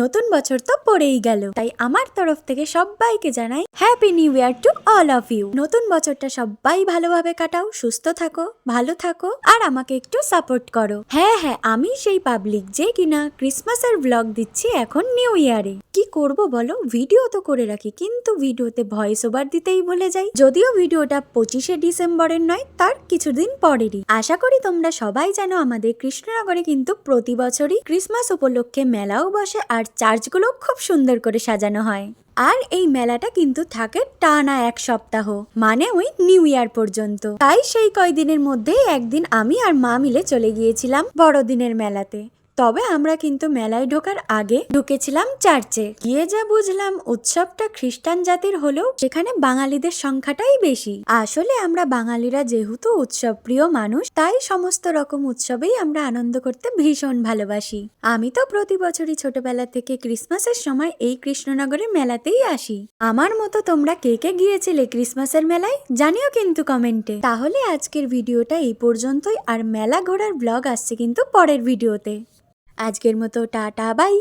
নতুন বছর তো পড়েই গেল। তাই আমার তরফ থেকে সবাইকে জানাই happy new year to all of you নতুন বছরটা সবাই ভালোভাবে কাটাও, সুস্থ থাকো, ভালো থাকো, আর আমাকে একটু সাপোর্ট করো। হ্যাঁ হ্যাঁ আমি সেই পাবলিক যে কিনা ক্রিসমাসের ব্লগ দিচ্ছি এখন নিউ ইয়ারে কি করব বলো? ভিডিও তো করে রাখি, কিন্তু ভিডিওতে ভয়েস ওভার দিতেই ভুলে যাই। যদিও ভিডিওটা পঁচিশে ডিসেম্বরের নয়, তার কিছুদিন পরেরই। আশা করি তোমরা সবাই জানো, আমাদের কৃষ্ণনগরে কিন্তু প্রতি বছরই ক্রিসমাস উপলক্ষে মেলাও বসে, আর চার্চগুলো খুব সুন্দর করে সাজানো হয়। আর এই মেলাটা কিন্তু থাকে টানা এক সপ্তাহ মানে ওই নিউ ইয়ার পর্যন্ত। তাই সেই কয়দিনের মধ্যেই একদিন আমি আর মা মিলে চলে গিয়েছিলাম বড়দিনের মেলাতে। তবে আমরা কিন্তু মেলায় ঢোকার আগে ঢুকেছিলাম চার্চে। গিয়ে যা বুঝলাম, উৎসবটা খ্রিস্টান জাতির হলেও সেখানে বাঙালিদের সংখ্যাটাই বেশি। আসলে আমরা বাঙালিরা যেহেতু উৎসব প্রিয় মানুষ, তাই সমস্ত রকম উৎসবেই আমরা আনন্দ করতে ভীষণ ভালোবাসি। আমি তো প্রতি বছরই ছোটবেলা থেকে ক্রিসমাসের সময় এই কৃষ্ণনগরের মেলাতেই আসি। আমার মতো তোমরা কে কে গিয়েছিলে ক্রিসমাসের মেলায়, জানিও কিন্তু কমেন্টে। তাহলে আজকের ভিডিওটা এই পর্যন্তই, আর মেলা ঘোরার ব্লগ আসছে কিন্তু পরের ভিডিওতে। আজকের মতো টাটা বাই।